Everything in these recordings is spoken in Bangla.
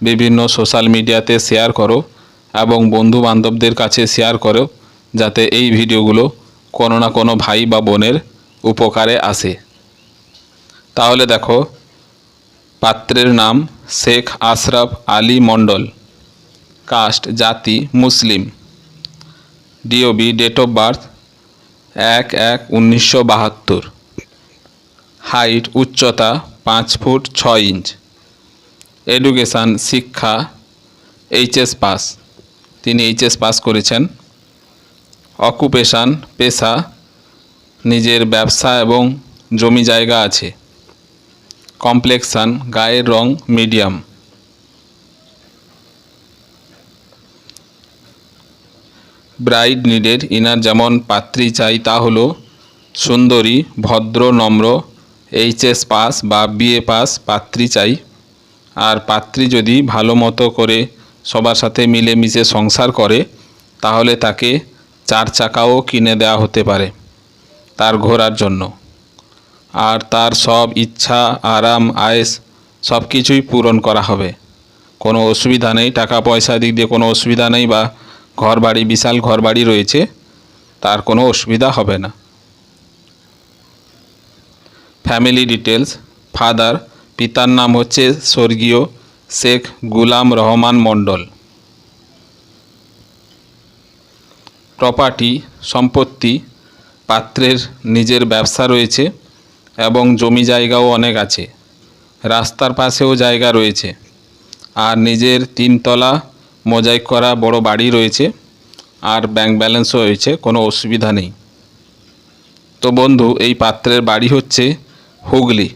বিভিন্ন সোশ্যাল মিডিয়াতে শেয়ার করো এবং বন্ধু বান্ধবদের কাছে শেয়ার করো, যাতে এই ভিডিওগুলো কোনো না কোনো ভাই বা বোনের উপকারে আসে। তাহলে দেখো, পাত্রের নাম শেখ আশরাফ আলী মণ্ডল কাস্ট জাতি, মুসলিম। ডিওবি ডেট অফ বার্থ এক এক উনিশশো বাহাত্তর। হাইট উচ্চতা, পাঁচ ফুট ছয় ইঞ্চ এডুকেশান শিক্ষা এইচএস পাস তিনি এইচএস পাস করেছেন। অকুপেশান পেশা, নিজের ব্যবসা এবং জমি জায়গা আছে। কমপ্লেক্সান গায়ের রং মিডিয়াম ব্রাইড নিডের ইনার যেমন পাত্রী চাই তা হলো সুন্দরী, ভদ্র, নম্র এইচএস পাস বা বিএ পাস পাত্রী চাই। আর পাত্রী যদি ভালো মতো করে সবার সাথে মিলেমিশে সংসার করে, তাহলে তাকে চার চাকাও কিনে দেওয়া হতে পারে তার ঘোরার জন্য। আর তার সব ইচ্ছা, আরাম, আয়েস সব কিছুই পূরণ করা হবে। কোনো অসুবিধা নেই, টাকা পয়সা দিক দিয়ে কোনো অসুবিধা নেই বা ঘর বাড়ি বিশাল ঘর বাড়ি রয়েছে, তার কোনো অসুবিধা হবে না। ফ্যামিলি ডিটেলস ফাদার পিতার নাম হচ্ছে স্বর্গীয় শেখ গুলাম রহমান মণ্ডল। প্রপার্টি সম্পত্তি, পাত্রের নিজের ব্যবসা রয়েছে এবং জমি জায়গাও অনেক আছে। রাস্তার পাশেও জায়গা রয়েছে। আর নিজের তিনতলা মোজাইক করা বড় বাড়ি রয়েছে। আর ব্যাংক ব্যালেন্সও রয়েছে, কোনো অসুবিধা নেই। তো বন্ধু, এই পাত্রের বাড়ি হচ্ছে হুগলি।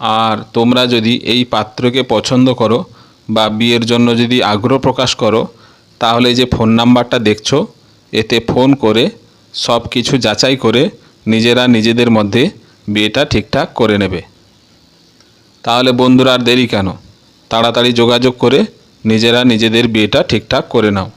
আর তোমরা যদি এই পাত্রকে পছন্দ করো বা বিয়ের জন্য যদি আগ্রহ প্রকাশ করো, তাহলে যে ফোন নাম্বারটা দেখছ, এতে ফোন করে সব কিছু যাচাই করে নিজেরা নিজেদের মধ্যে বিয়েটা ঠিকঠাক করে নেবে। তাহলে বন্ধুরা আর দেরি কেন? তাড়াতাড়ি যোগাযোগ করে নিজেরা নিজেদের বিয়েটা ঠিকঠাক করে নাও।